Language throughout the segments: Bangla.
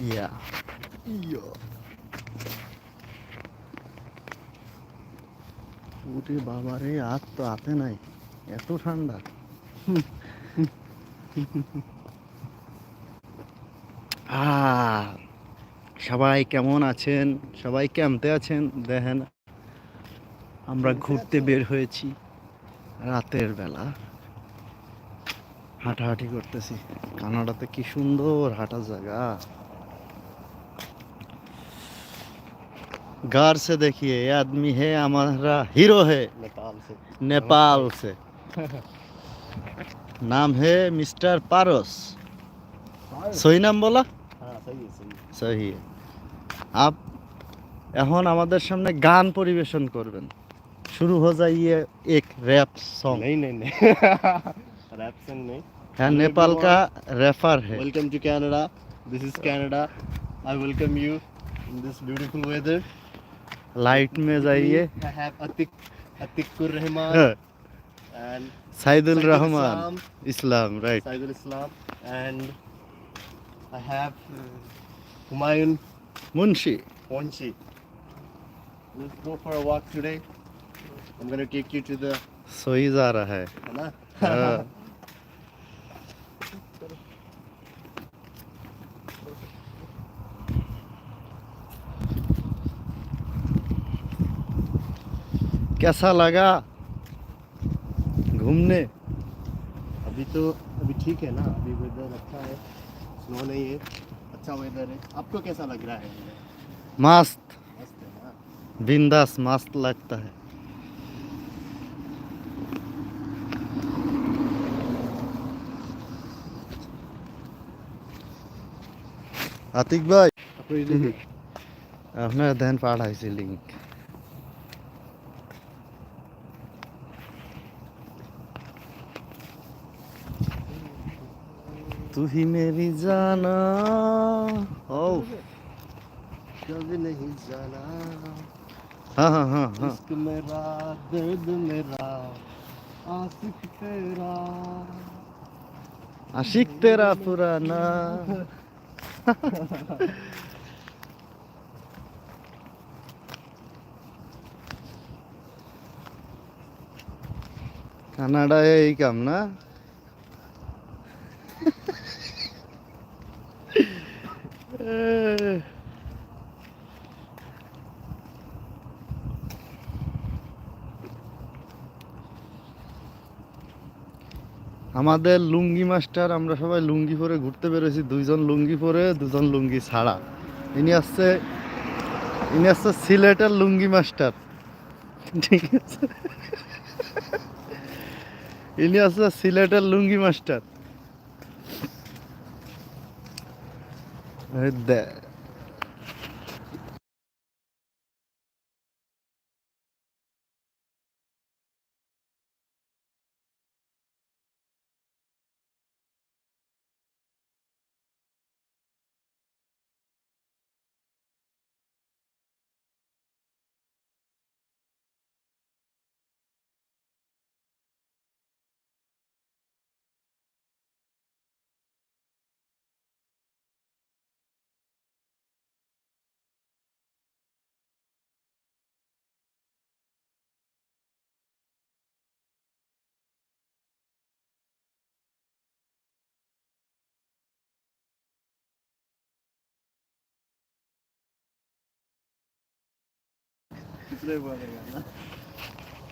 ইয়া ইয়া ওরে বাবা রে আর তো হাতে নাই। এত ঠান্ডা। সবাই কেমন আছেন? সবাই কেমতে আছেন? দেখেন আমরা ঘুরতে বের হয়েছি রাতের বেলা। হাঁটাহাঁটি করতেছি। কানাডাতে কি সুন্দর হাঁটার জায়গা। घर से देखिए ये आदमी है हमारा हीरो है नेपाल से नेपाल से नाम है मिस्टर पारस সহি নাম বলা সহি আপ এখন আমাদের সামনে গান পরিবেশন করবেন শুরু হয়ে যায় ইয়ে এক র‍্যাপ সং नहीं नहीं नहीं रैप सॉन्ग नहीं হ্যাঁ নেপাল কা রেফার है welcome to Canada this is Canada I welcome you in this beautiful weather light में जाइए। Saidul Rahman Islam right Saidul Islam and I have Humayun Munshi Munshi let's go for a walk today I am gonna take you to the सो जा रहा है है ना? कैसा लगा घूमने अभी तो अभी ठीक है ना अभी वेदर अच्छा है स्नो नहीं है अच्छा वेदर है आपको कैसा लग रहा है मस्त मस्त है ना बिंदास मस्त लगता है আতিক ভাই आपको ये देखिए আপনার ধ্যান পাঠাইছি লিঙ্ক तू ही मेरी जाना ओ कभी नहीं जाना हाँ हाँ हाँ हाँ इश्क मेरा दर्द मेरा आशिक तेरा आशिक तेरा पुराना কানাডায় এই কাম না আমাদের লুঙ্গি মাস্টার, আমরা সবাই লুঙ্গি পরে ঘুরতে বেরোছি দুইজন লুঙ্গি পরে, দুজন লুঙ্গি ছাড়া। ইনি আসছে ইনি আসছে সিলেটের লুঙ্গি মাস্টার। ঠিক আছে? ইনি আসছে সিলেটের লুঙ্গি মাস্টার। এই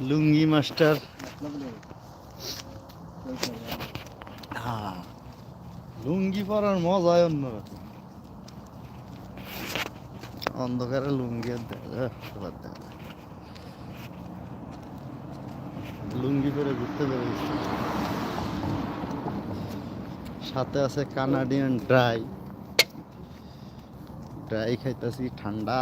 লুঙ্গি মাস্টার। হ্যাঁ। লুঙ্গি পরার মজা অন্য অন্ধকারে লুঙ্গি লুঙ্গি পরে ঘুরতে বেরিয়েছে সাথে আছে কানাডিয়ান ড্রাই। ড্রাই খাইতেছি ঠান্ডা।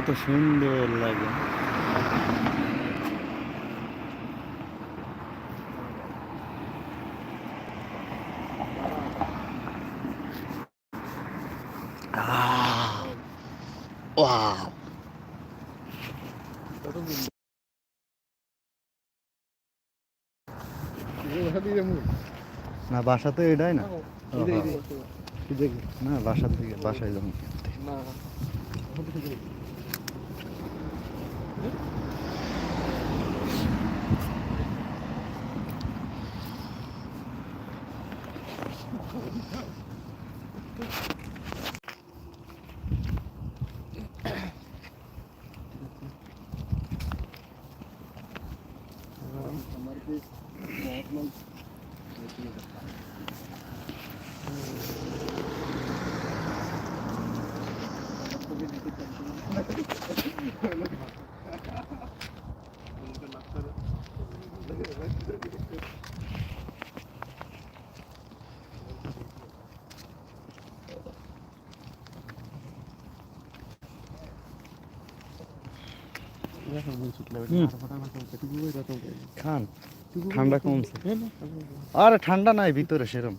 কত সুন্দর লাগে Ah. Wow. না বাসা তো এটাই না হ্যাঁ। না বাসা থেকে বাসায় যাব আপনি খান ঠান্ডা কমছে আরে ঠান্ডা নাই ভিতরে সেরম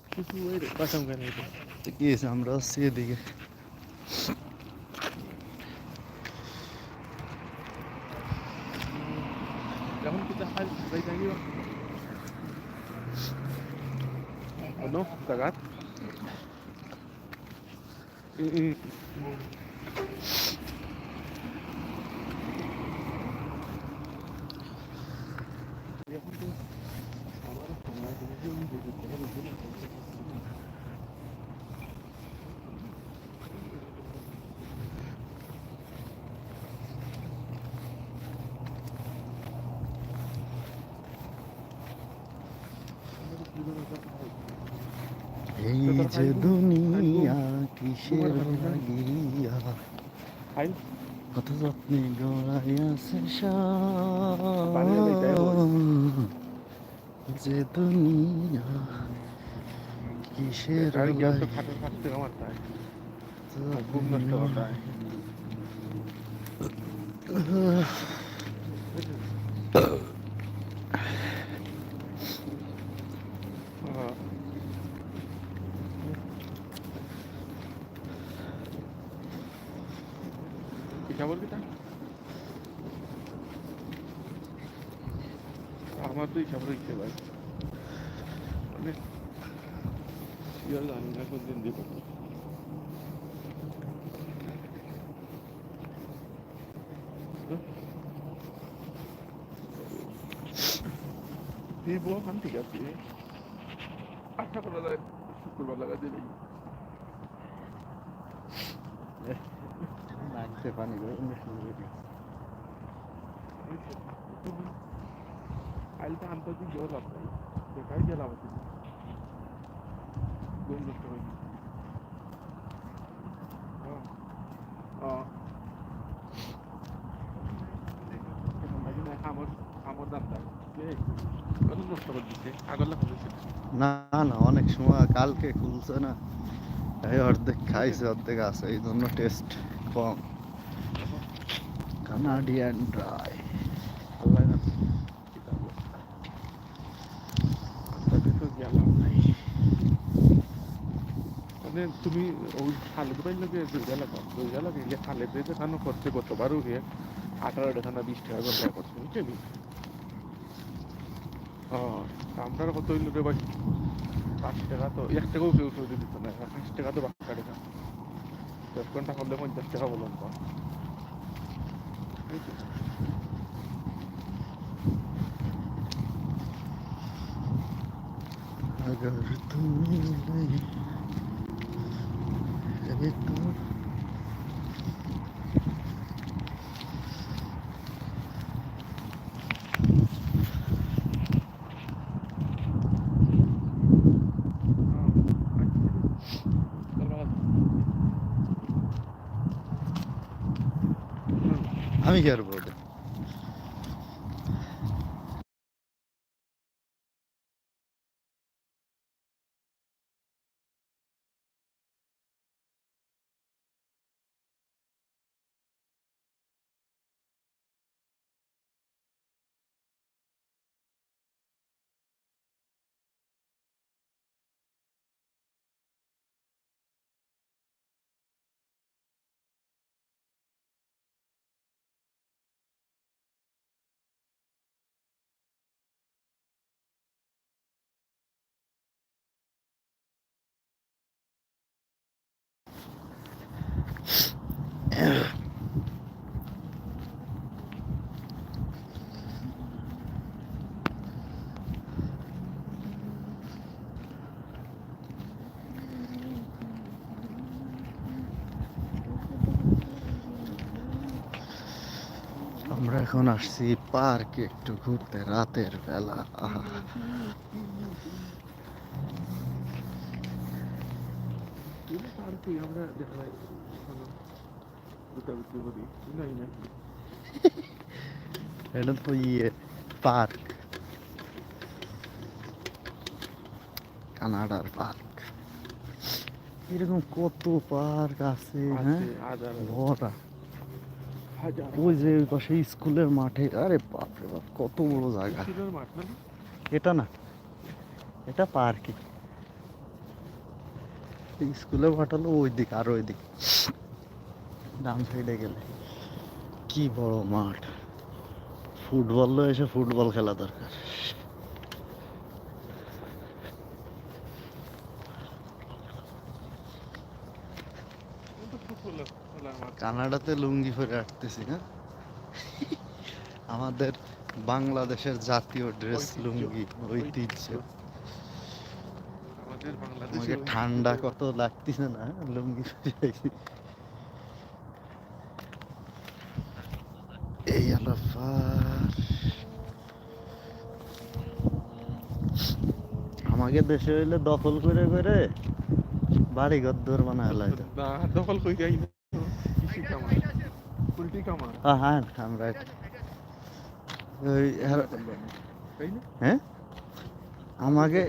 কি আমরা lagi bang. Ano? Tagat? Mm এই যে যে দুনিয়া কিসের লাগিয়া কত যত্নে গড়াই আছে যে দুনিয়া কিসের ঘুম নষ্ট দিব খান ঠিক আছে। আশা করা যায় শুক্রবার লাগা দিবি লাগছে পানি করে আন্তর্জাতিক জোর লাভ নাই বেকার গেলাম আছে ঘুম নষ্ট হয়ে গেছে হ্যাঁ হ্যাঁ এখন লাগি না আমার আমার দামটা। করে না না অনেক সময় কালকে খুলছে না। এই অর্ধেক খাইছে অর্ধেক আছে এই জন্য টেস্ট কম। কানাডিয়ান ড্রাই মানে তুমি ওই খালেদ ভাই লোকে দুইটা লাগাও দুইটা লাগাইলে খালেদ ভাই দেখানো করছে গতবারও গিয়ে আঠারো টাকা না বিশ টাকা ঘণ্টা করছে বুঝলি? আমরা কত হইল রে ভাই পাঁচ টাকা তো এক টাকাও কেউ কেউ দিত না পাঁচ টাকা তো বাক্কা টাকা দশ ঘন্টা করলে পঞ্চাশ টাকা বলুন তো अगर तुम मिले एक আমি কি আর বলব আমরা এখন আসছি পার্কে একটু ঘুরতে রাতের বেলা। আমরা এটা তো ইয়ে পার্ক কানাডার পার্ক এরকম কত পার্ক আছে হ্যাঁ ভরা ওই যে ওই পাশে স্কুলের মাঠে আরে বাপরে বাপ কত বড় জায়গা এটা না এটা পার্কে স্কুলে পাঠালো ওই দিক আর ওই দিক ডান সাইডে গেলে। কি বড় মাঠ। ফুটবল এসে ফুটবল খেলা দরকার। কানাডাতে লুঙ্গি পরে আটতেছি না? আমাদের বাংলাদেশের জাতীয় ড্রেস লুঙ্গি ঐতিহ্য। ঠান্ডা কত লাগতেছে না লুঙ্গি পরে আইছি। এই হলো পার। আমাকে দেশে হইলে দখল করে করে বাড়ি ঘর দৌড় বানায় লাইতো দখল কই যাই উল্টি হ্যাঁ আমরা ওই আর- তাই না? হ্যাঁ? আমাকে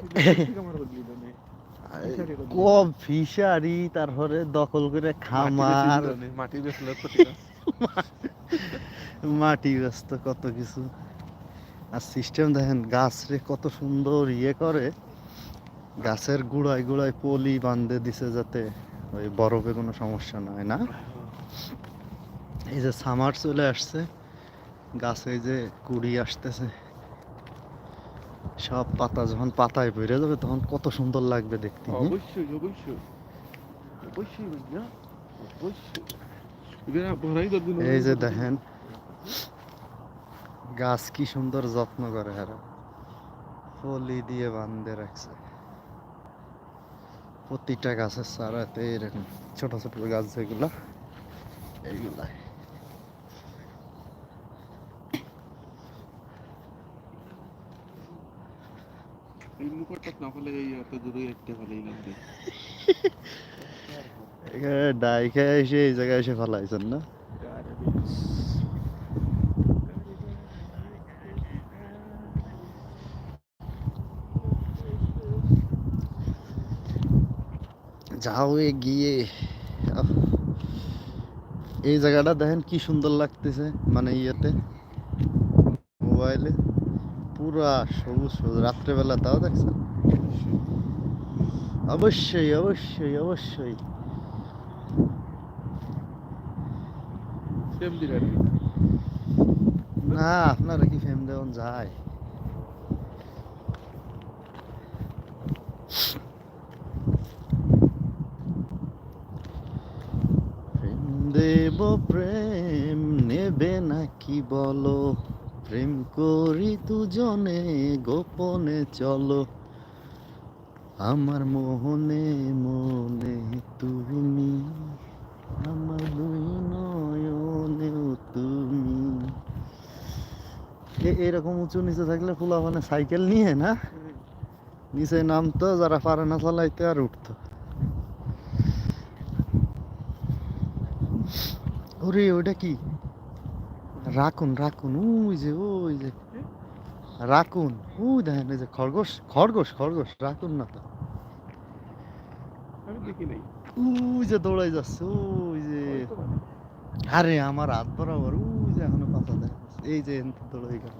কব ফিশারি তারপরে দখল করে খামার। মাটি বেসলে মাটি ব্যস্ত কত কিছু। আর সিস্টেম দেখেন গাছ রে কত সুন্দর ইয়ে করে। গাছের গুড়ায় গুড়ায় পলি বান্ধে দিছে যাতে ওই বরফে কোনো সমস্যা না হয় না? এই যে সামার চলে আসছে গাছে যে কুড়ি আসতেছে সব পাতা যখন পাতায় বেড়ে যাবে তখন কত সুন্দর লাগবে দেখতে হ্যাঁ? অবশ্যই অবশ্যই অবশ্যই এই যে দেখেন গাছ কি সুন্দর যত্ন করে আর ফলি দিয়ে বান্ধে রাখছে। প্রতিটা গাছের চারাতে এরকম ছোট ছোট গাছ যেগুলো এইগুলা ডাইকে এসে এই জায়গায় এসে ফেলাইছেন না? যাও গিয়ে। এই জায়গাটা দেখেন কি সুন্দর লাগতেছে মানে ইয়েতে মোবাইলে। পুরা সবুজ সবুজ রাত্রেবেলা তাও দেখছেন? অবশ্যই অবশ্যই অবশ্যই। না আপনারা কি ফেম দেওয়ান যায় প্রেম দেব প্রেম নেবে নাকি বলো? প্রেম করি দুজনে গোপনে চলো। আমার মোহনে মনে তুমি আমার দুই নয়নেও তুমি। এরকম উঁচু নিচে থাকলে ফুলা মানে সাইকেল নিয়ে না? নিচে নামতো যারা পারে না চালাইতে আর উঠতো। ওরে ওটা কি? রাখুন রাখুন ওই যে ওই যে। রাখুন ও দেখেন ওই যে খরগোশ খরগোশ খরগোশ রাখুন না তো। ওই যে দৌড়াই যাচ্ছে ওই যে। আরে আমার হাত বরাবর ওই যে এখনও পাতা দেখা এই যে দৌড়াই গেল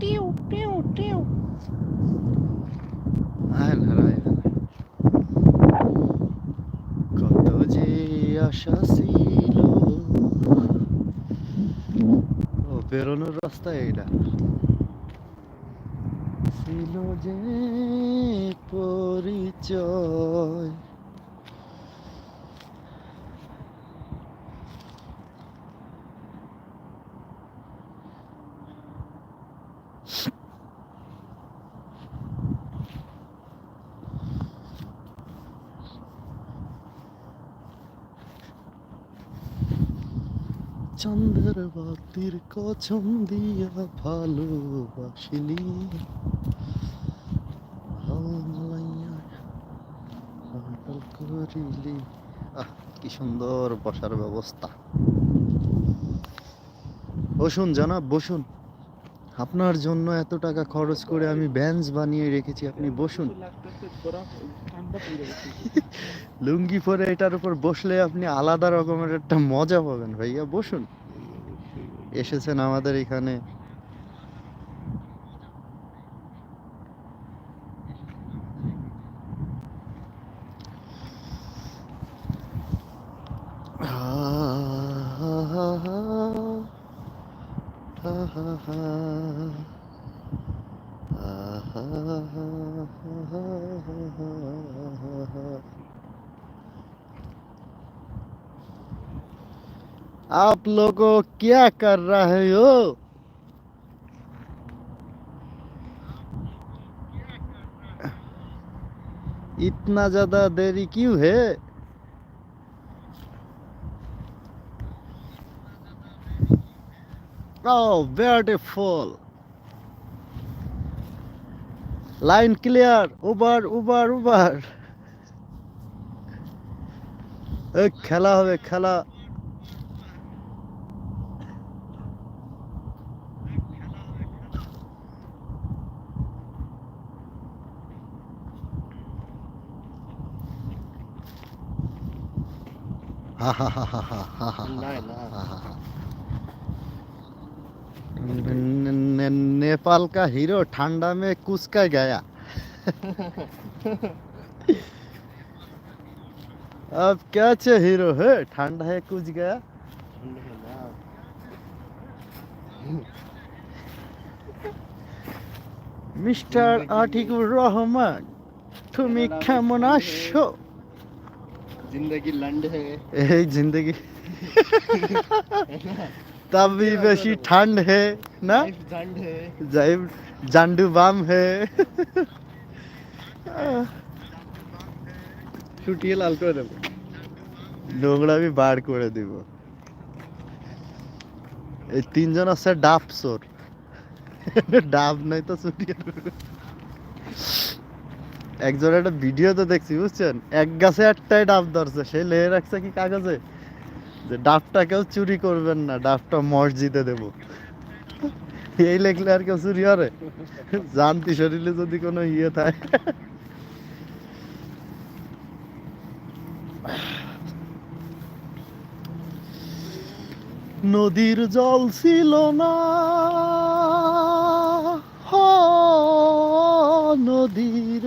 টিউ টিউ টিউ আয়ন হারায় কত যে আশা ছিল ও বেরোনোর রাস্তা এইটা। ছিল যে পরিচয়। চন্দ্র বাতির কচম দিয়া ভালোবাসিলি। করিলি। আহ, কি সুন্দর বসার ব্যবস্থা। বসুন জানাব, বসুন। আপনার জন্য এত টাকা খরচ করে আমি বেঞ্চ বানিয়ে রেখেছি, আপনি বসুন। লুঙ্গি পরে এটার উপর বসলে আপনি আলাদা রকমের একটা মজা পাবেন ভাইয়া বসুন এসেছেন আমাদের এখানে आप लोगों क्या कर रहे हो इतना ज्यादा देरी क्यों है Oh, beautiful. Line clear Uber Uber Uber এই খেলা হবে খেলা नेपाल का हीरो ठंडा में कुछ का गया अब क्या चे हीरो है ठंडा है कुछ गया ठंडा है ना মিস্টার আতিকুর রহমান তুমি কেমন আছো जिंदगी लंड है এই জিন্দগি তবে বেশি ঠান্ড হে না लाइफ झंड है যাই জান্ডু বাম হে छुट्टिए लाल कर देबो নোংরামি বার করে দিব এই তিনজন আছে ডাব চোর ডাব নাই তো চুরিয়ে একজন একটা ভিডিওতে দেখছি, বুঝছেন? এক গাছে একটাই ডাব ধরছে সে লেয়ে রাখছে কি কাগজে? যে ডাবটা কেউ চুরি করবেন না, ডাবটা মসজিদে দেব। এই লেখলে আর কেউ চুরি করে? জানতি শরীরে যদি কোনো ইয়ে থাকে। নদীর জল ছিল না। হ নদীর।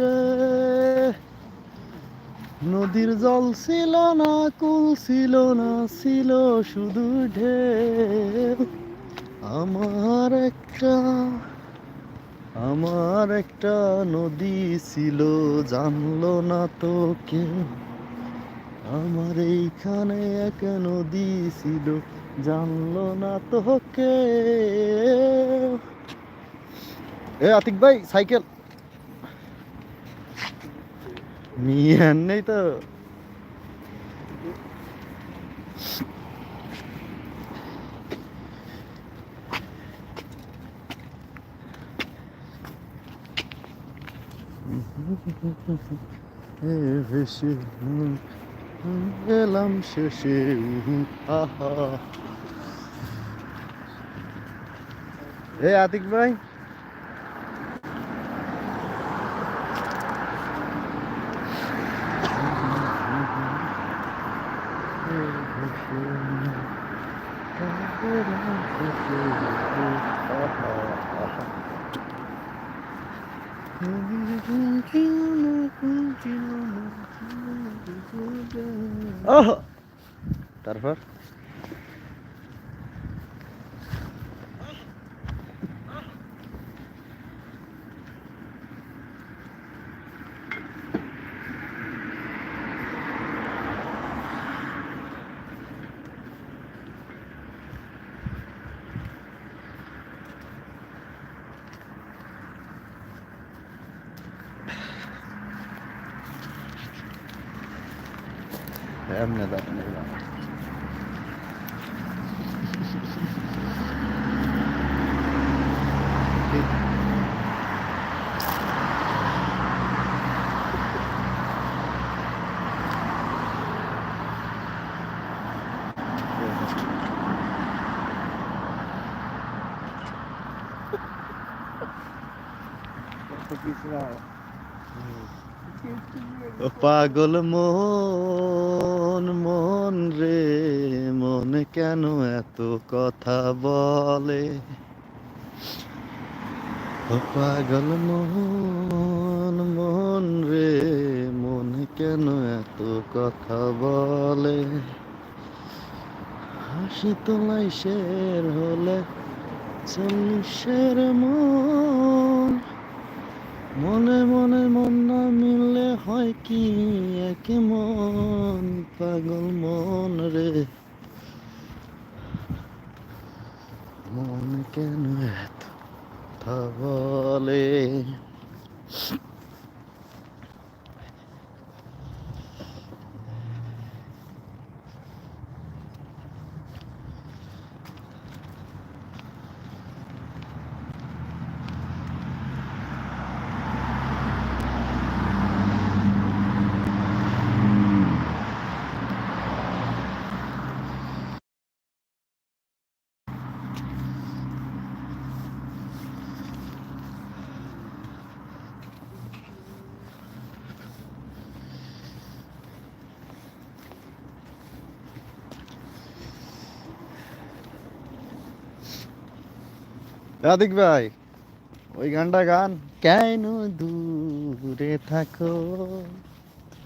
নদীর জল ছিল না, কুল ছিল না, ছিল শুধু ঢে আমার একটা আমার একটা নদী ছিল, জানলো না তো কেউ। আমার এইখানে এক নদী ছিল, জানলো না তো তোকে এ আতিক ভাই, সাইকেল। নিয়ে নেই তো এ ভেসে গেলাম শেষে উহু, আহা এ আতিক ভাই ওহ তারপর এমনি দাঁড়ানো ও পাগল মন এত কথা বলে। পাগল মন মন রে, মন কেন এত কথা বলে? হাসি তোলাই শের হলে চল্লিশের মন। মনে মনে মন না মিললে হয় কি এক মন? পাগল মন রে। মন কেন এত বলে রাধিক ভাই ওই গানটা গান। কেন দূরে থাকো?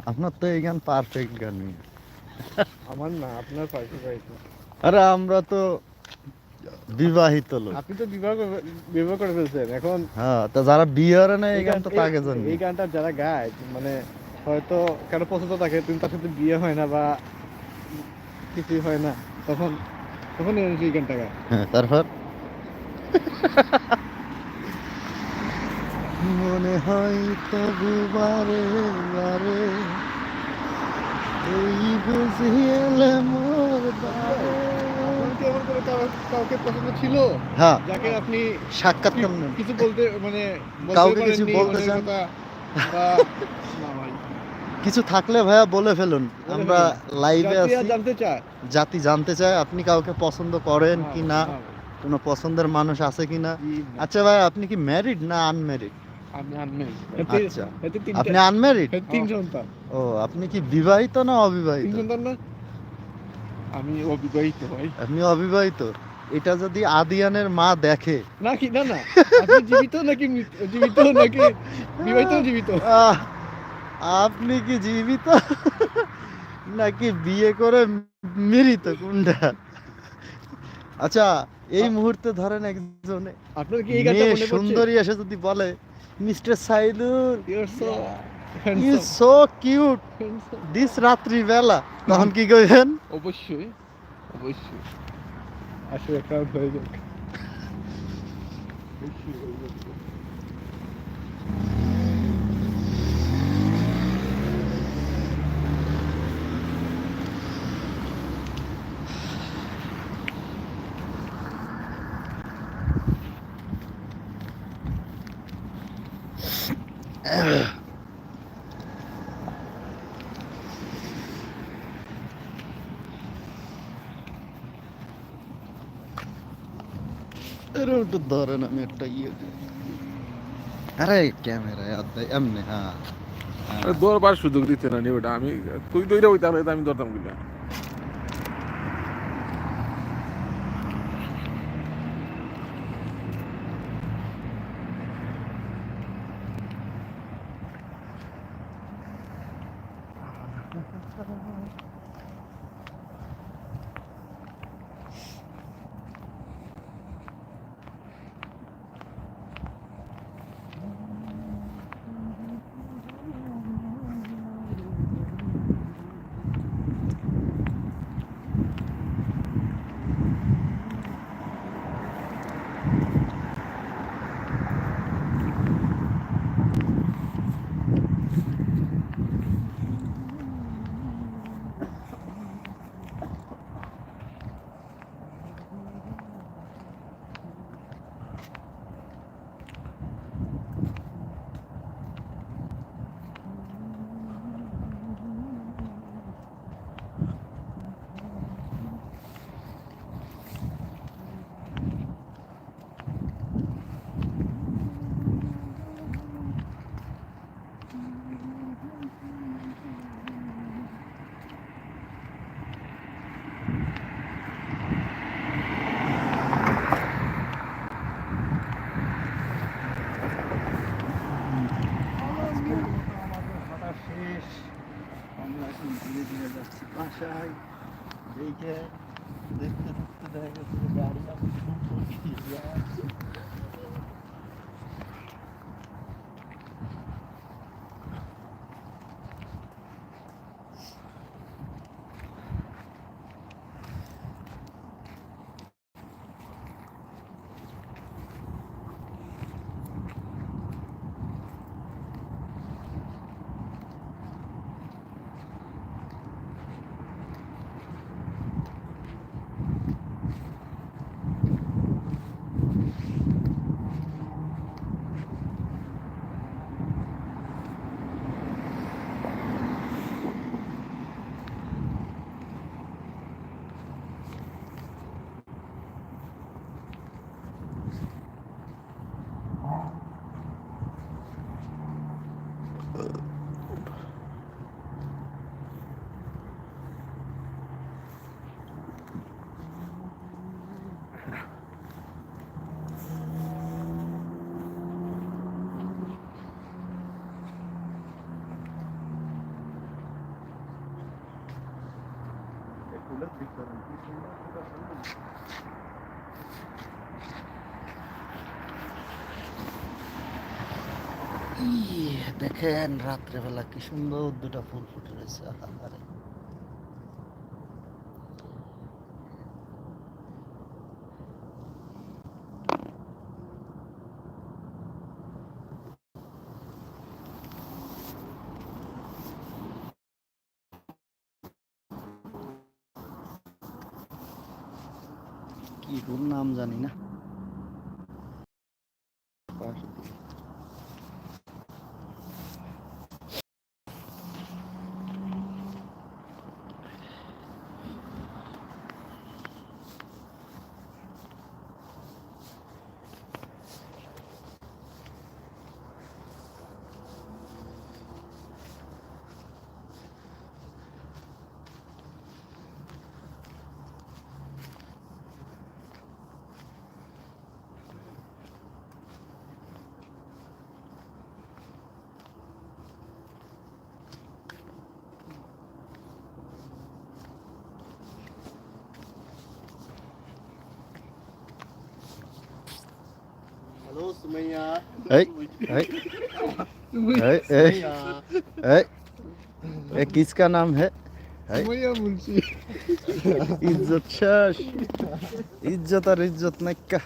আপনার তো এই গান পারফেক্ট গান। আমার না আপনার পাইছে আরে আমরা তো বিবাহিত লোক। আপনি তো বিবাহ বিবাহ করে ফেলছেন এখন হ্যাঁ তা যারা বিয়ে করে না এই গান তো এই- তাকে জানি এই গানটা যারা গায় মানে হয়তো কারও পছন্দ থাকে কিন্তু তার সাথে বিয়ে হয় না বা কিছুই হয় না তখন তখন এই গানটা গায় হ্যাঁ, তারপর? মনে হয় তবু বারে বারে এই বুঝি এলে মোর কাউকে পছন্দ ছিল? হ্যাঁ। যাকে আপনি সাক্ষাৎ কিছু বলতে মানে কাউকে কিছু বলতে চান? থাকলে ভাইয়া বলে ফেলুন। আমরা লাইভে আছি। জানতে চাই জাতি জানতে চায় আপনি কাউকে পছন্দ করেন কি না। হ্যাঁ, কোনো পছন্দের মানুষ আছে কি না আচ্ছা ভাই আপনি কি ম্যারিড না আনম্যারিড আমি আচ্ছা। আপনি আনম্যারিড তিন সন্তান। ও আপনি কি বিবাহিত না তিন অবিবাহিত সন্তান না। আমি অবিবাহিত ভাই। আপনি অবিবাহিত? এটা যদি আদিয়ানের মা দেখে। না না আপনি জীবিত নাকি জীবিত নাকি বিবাহিত জীবিত? আপনি কি জীবিত? নাকি বিয়ে করে মৃত কোনটা আচ্ছা এই মুহূর্তে ধরেন একজনে আপনার কি এই গানটা মনে সুন্দরী এসে যদি বলে mister Saidur you so you so cute this রাত্রি বেলা। তখন কি কইবেন? অবশ্যই অবশ্যই। আসলে ক্রাউড হয়ে যাক। ওটা ধরেন আমি একটা ইয়ে। আরে ক্যামেরা এমনি হ্যাঁ দৌড়বার সুযোগ দিতে না ওটা আমি তুই দৌড়ে তাহলে আমি ধরতাম কিনা দেখেন রাত্রেবেলা কি সুন্দর দুটা ফুল ফুটে রয়েছে। কি নাম জানি না Halo Sumaya. Hey. Hey. hey, hey, hey, hey, किसका नाम है इज़्ज़त शाश इज़्ज़त और इज़्ज़त नक्का